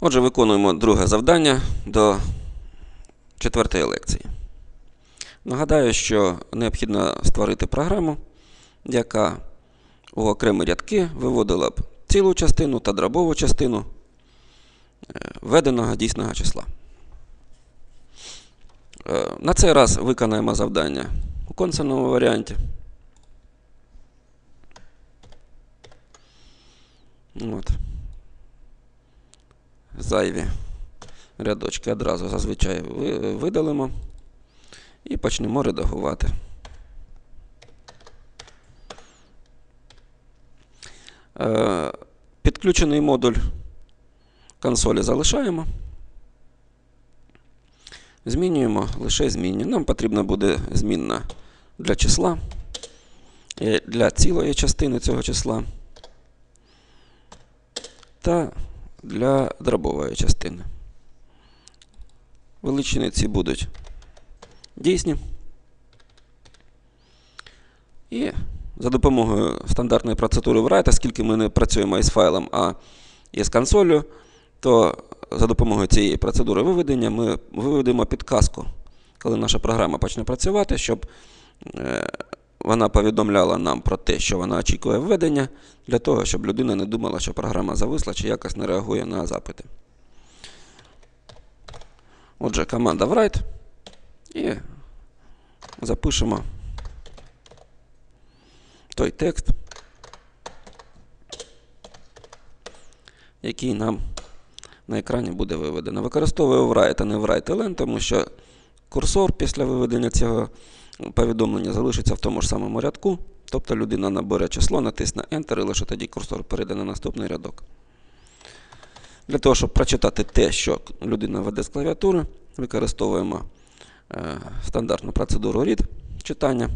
Отже, виконуємо друге завдання до четвертої лекції. Нагадаю, що необхідно створити програму, яка у окремі рядки виводила б цілу частину та дробову частину е, введеного дійсного числа. Е, На цей раз виконаємо завдання у консольному варіанті. От. Зайві рядочки одразу зазвичай видалимо і почнемо редагувати. Е, Підключений модуль консолі залишаємо. Змінюємо лише змінні. Нам потрібна буде змінна для числа, е, для цілої частини цього числа та для дробової частини. Величини ці будуть дійсні. І за допомогою стандартної процедури write, оскільки ми не працюємо із файлом, а із консолью, то за допомогою цієї процедури виведення ми виведемо підказку, коли наша програма почне працювати, щоб е, вона повідомляла нам про те, що вона очікує введення, для того, щоб людина не думала, що програма зависла чи якось не реагує на запити. Отже, команда write і запишемо той текст, який нам на екрані буде виведено. Використовую write, а не write-ln, тому що курсор після виведення цього повідомлення залишиться в тому ж самому рядку. Тобто людина набере число, натисне Enter, і лише тоді курсор перейде на наступний рядок. Для того, щоб прочитати те, що людина веде з клавіатури, використовуємо е, стандартну процедуру read читання.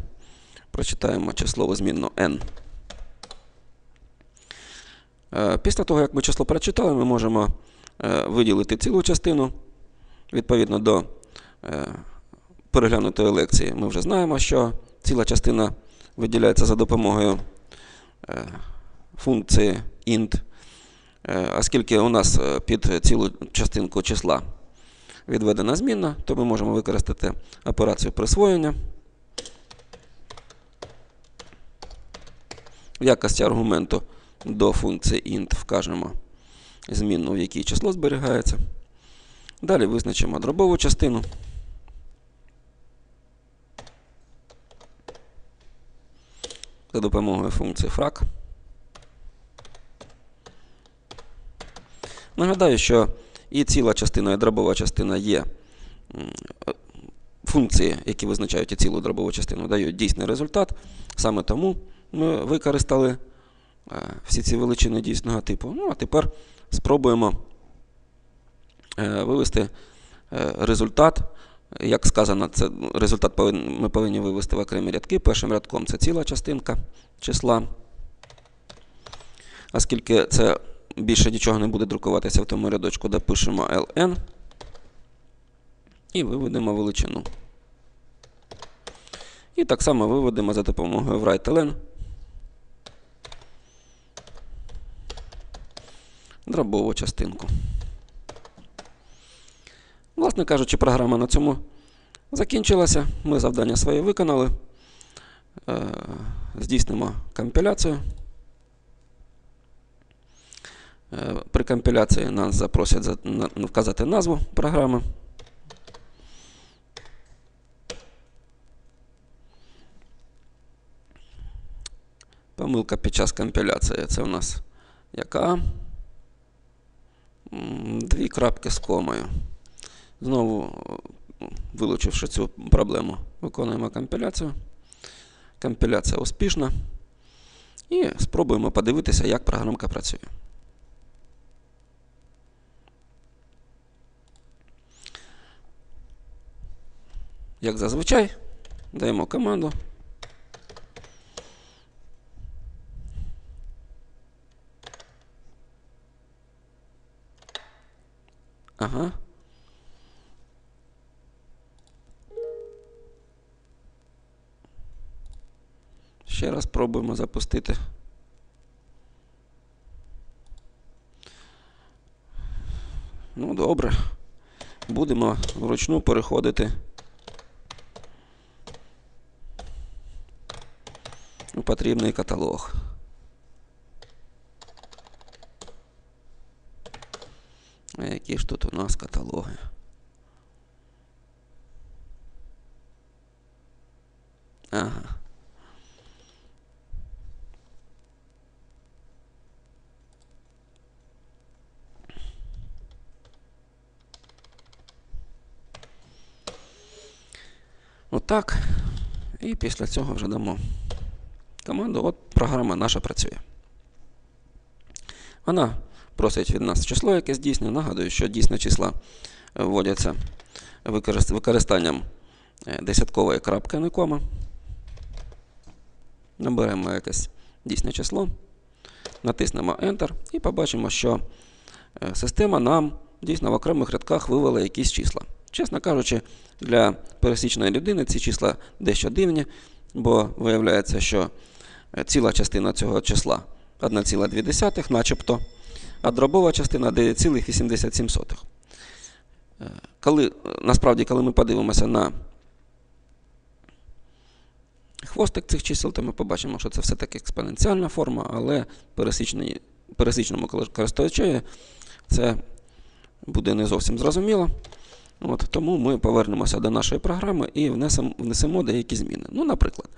Прочитаємо числову змінну n. Е, Після того, як ми число прочитали, ми можемо е, виділити цілу частину. Відповідно до е, переглянутої лекції, ми вже знаємо, що ціла частина виділяється за допомогою е, функції int. Е, Оскільки у нас е, під цілу частинку числа відведена змінна, то ми можемо використати операцію присвоєння. В якості аргументу до функції int вкажемо змінну, в якій число зберігається. Далі визначимо дробову частину. За допомогою функції frac. Нагадаю, що і ціла частина, і дробова частина є функції, які визначають і цілу дробову частину, дають дійсний результат. Саме тому ми використали е, всі ці величини дійсного типу. Ну, а тепер спробуємо е, вивести е, результат. Як сказано, це результат ми повинні вивести в окремі рядки. Першим рядком це ціла частинка числа. Оскільки це більше нічого не буде друкуватися в тому рядочку, де пишемо ln і виведемо величину. І так само виведемо за допомогою write-ln дробову частинку. Власне кажучи, програма на цьому закінчилася. Ми завдання своє виконали. Е, Здійснимо компіляцію. Е, При компіляції нас запросять вказати назву програми. Помилка під час компіляції. Це у нас яка? Дві крапки з комою. Знову, е, вилучивши цю проблему, виконуємо компіляцію. Компіляція успішна. І спробуємо подивитися, як програмка працює. Як зазвичай, даємо команду. Ага. Ще раз пробуємо запустити. Ну, добре. Будемо вручну переходити у потрібний каталог. А які ж тут у нас каталоги? Ага. Отак. І після цього вже дамо команду. От програма наша працює. Вона просить від нас число, яке здійснює. Нагадую, що дійсне числа е, вводяться використанням е, десяткової крапки, не кома. Наберемо якесь дійсне число, натиснемо Enter і побачимо, що е, система нам дійсно в окремих рядках вивела якісь числа. Чесно кажучи, для пересічної людини ці числа дещо дивні, бо виявляється, що е, ціла частина цього числа 1,2, начебто, а дробова частина 9,87. Е, Коли, е, насправді, коли ми подивимося на хвостик цих чисел, то ми побачимо, що це все-таки експоненціальна форма, але пересічному користувачеві це буде не зовсім зрозуміло. От, тому ми повернемося до нашої програми і внесемо, внесемо деякі зміни. Ну, наприклад,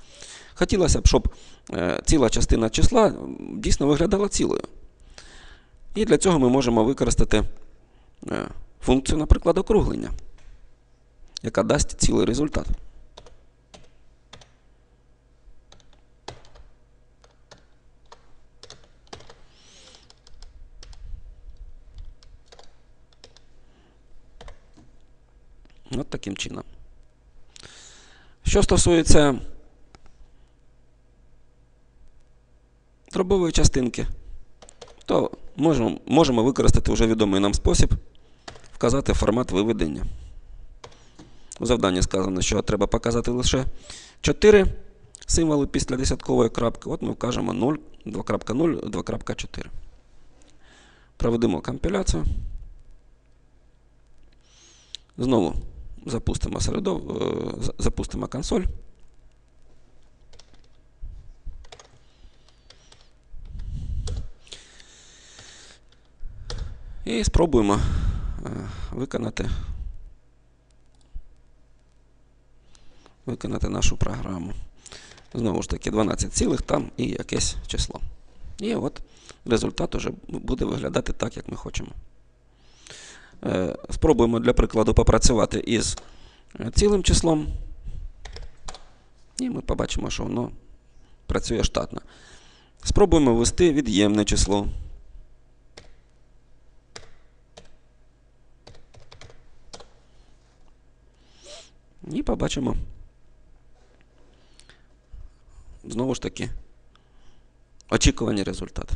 хотілося б, щоб е, ціла частина числа дійсно виглядала цілою. І для цього ми можемо використати е, функцію, наприклад, округлення, яка дасть цілий результат. От таким чином. Що стосується дробової частинки, то можемо, можемо використати вже відомий нам спосіб вказати формат виведення. У завданні сказано, що треба показати лише 4 символи після десяткової крапки. От ми вкажемо 0, 2.0, 2.4. Проведемо компіляцію. Знову запустимо середов... е, запустимо консоль. І спробуємо е, виконати, виконати нашу програму. Знову ж таки, 12 цілих там і якесь число. І от результат уже буде виглядати так, як ми хочемо. Е, Спробуємо для прикладу попрацювати із е, цілим числом. І ми побачимо, що воно працює штатно. Спробуємо ввести від'ємне число. І побачимо. Знову ж таки, очікуваний результат.